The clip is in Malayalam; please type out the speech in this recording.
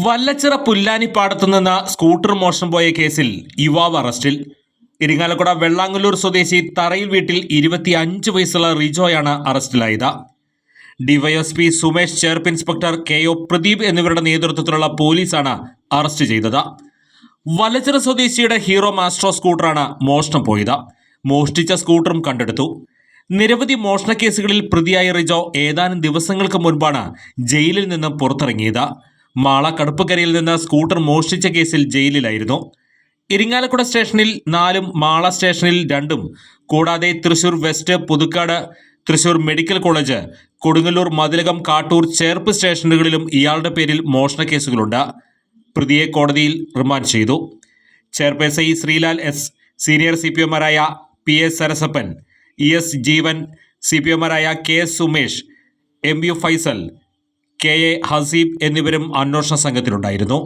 വല്ലച്ചിറ പുല്ലാനിപ്പാടത്തു നിന്ന് സ്കൂട്ടർ മോഷണം പോയ കേസിൽ യുവാവ് അറസ്റ്റിൽ. ഇരിങ്ങാലക്കുട വെള്ളാങ്ങല്ലൂർ സ്വദേശി തറയിൽ വീട്ടിൽ ഇരുപത്തി അഞ്ച് വയസ്സുള്ള റിജോയാണ് അറസ്റ്റിലായത്. DYSP Sumesh Cherpu inspector K O Pradeep എന്നിവരുടെ നേതൃത്വത്തിലുള്ള പോലീസാണ് അറസ്റ്റ് ചെയ്തത്. വലച്ചിറ സ്വദേശിയുടെ ഹീറോ മാസ്ട്രോ സ്കൂട്ടറാണ് മോഷണം പോയത്. മോഷ്ടിച്ച സ്കൂട്ടറും കണ്ടെടുത്തു. നിരവധി മോഷണ കേസുകളിൽ പ്രതിയായ റിജോ ഏതാനും ദിവസങ്ങൾക്ക് മുൻപാണ് ജയിലിൽ നിന്ന് പുറത്തിറങ്ങിയത്. മാള കടുപ്പക്കരയിൽ നിന്ന് സ്കൂട്ടർ മോഷ്ടിച്ച കേസിൽ ജയിലിലായിരുന്നു. ഇരിങ്ങാലക്കുട സ്റ്റേഷനിൽ നാലും മാള സ്റ്റേഷനിൽ രണ്ടും. കൂടാതെ Thrissur west Puthukkad Thrissur medical college Kodungallur Mathilakam Kattoor Cherpu സ്റ്റേഷനുകളിലും ഇയാളുടെ പേരിൽ മോഷണ കേസുകളുണ്ട്. പ്രതിയെ കോടതിയിൽ റിമാൻഡ് ചെയ്തു. Cherpu E Sreelal S senior C P എമാരായ P S Sarasappan E S Jeevan C P എമാരായ K S Sumesh M U Faisal K A Haseeb എന്നിവരും അന്വേഷണ സംഘത്തിലുണ്ടായിരുന്നു